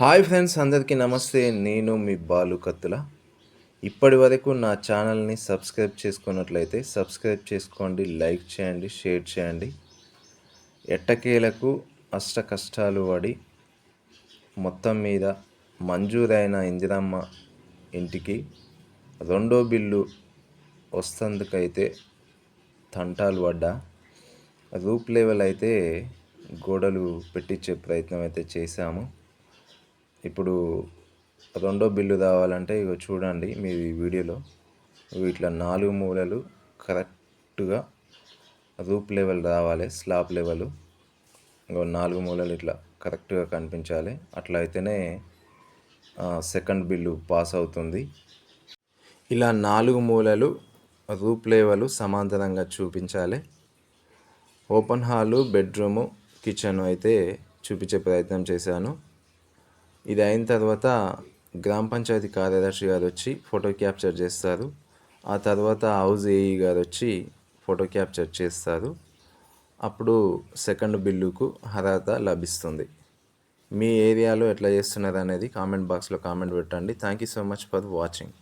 Hi friends అందరికీ నమస్తే. నేను మీ బాలు కత్తుల. ఇప్పటి వరకు నా ఛానల్ని సబ్స్క్రైబ్ చేసుకున్నట్లయితే సబ్స్క్రైబ్ చేసుకోండి లైక్ చేయండి షేర్ చేయండి. ఎట్టకేలకు అష్ట కష్టాలు పడి మొత్తం మీద మంజూరైన ఇందిరమ్మ ఇంటికి రెండో బిల్లు వస్తందుకైతే తంటాలు పడ్డా. రూప్ లెవెల్ అయితే గోడలు పెట్టించే ప్రయత్నం అయితే చేశాము. ఇప్పుడు రెండో బిల్లు రావాలంటే ఇగో చూడండి మీ వీడియోలో. ఇట్లా నాలుగు మూలలు కరెక్ట్గా రూప్ లెవెల్ రావాలి స్లాబ్ లెవెల్. ఇంకో నాలుగు మూలలు ఇట్లా కరెక్ట్గా కనిపించాలి. అట్లా అయితేనే సెకండ్ బిల్లు పాస్ అవుతుంది. ఇలా నాలుగు మూలలు రూప్ లెవెల్ సమాంతరంగా చూపించాలి. ఓపెన్ హాలు బెడ్రూము కిచెన్ అయితే చూపించే ప్రయత్నం చేశాను. ఇది అయిన తర్వాత గ్రామ పంచాయతీ కార్యదర్శి గారు వచ్చి ఫోటో క్యాప్చర్ చేస్తారు. ఆ తర్వాత హౌస్ ఏఈ గారు వచ్చి ఫోటో క్యాప్చర్ చేస్తారు. అప్పుడు సెకండ్ బిల్లుకు అర్హత లభిస్తుంది. మీ ఏరియాలో ఎట్లా చేస్తున్నారు అనేది కామెంట్ బాక్స్లో కామెంట్ పెట్టండి. Thank you so much for watching